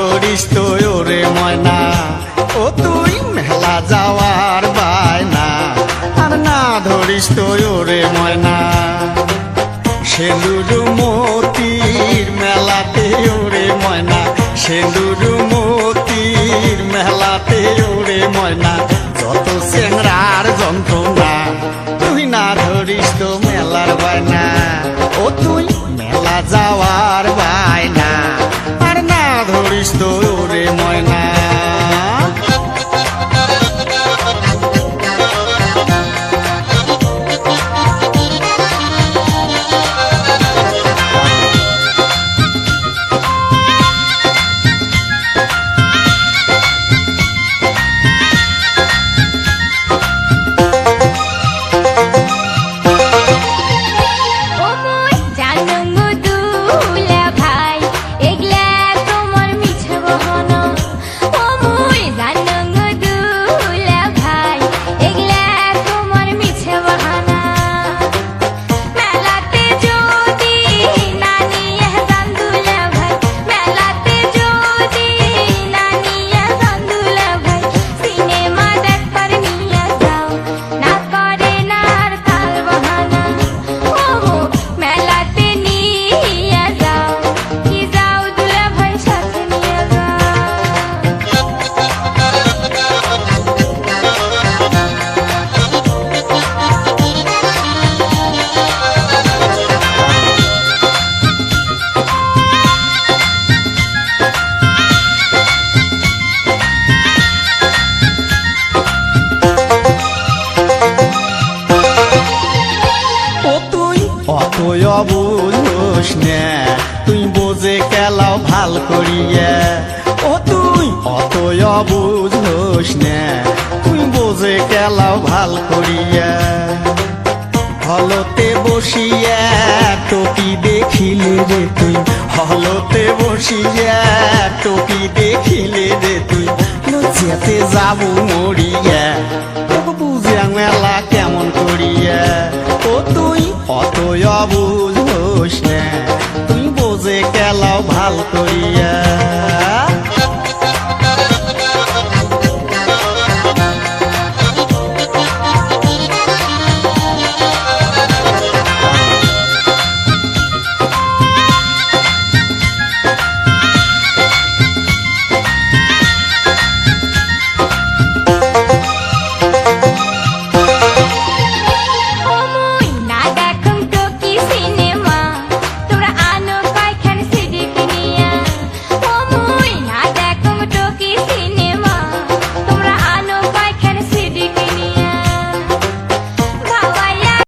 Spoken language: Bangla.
ধরিস তো ওরে ময়না। ও তুই মেলা যাওয়ার বায়না। আর না ধরিস তো ওরে ময়না। সেলুর মতির মেলাতে ওরে ময়না। সেলুর মতির মেলাতে ময়না নে তুই বোঝে কেলাও ভালো করিয়া। ও তুই অত অতই অবুঝোস নে, তুই বোঝে কেলাও ভালো করিয়া। হলতে বসিয়া, টপি দেখিলে রে তুই। হলতে বসিয়া, টপি দেখিলে রে তুই। লজ্জাতে যাব মরিয়া বুঝিয়া মেলা কেমন করিয়া। ও তুই অত অবুঝ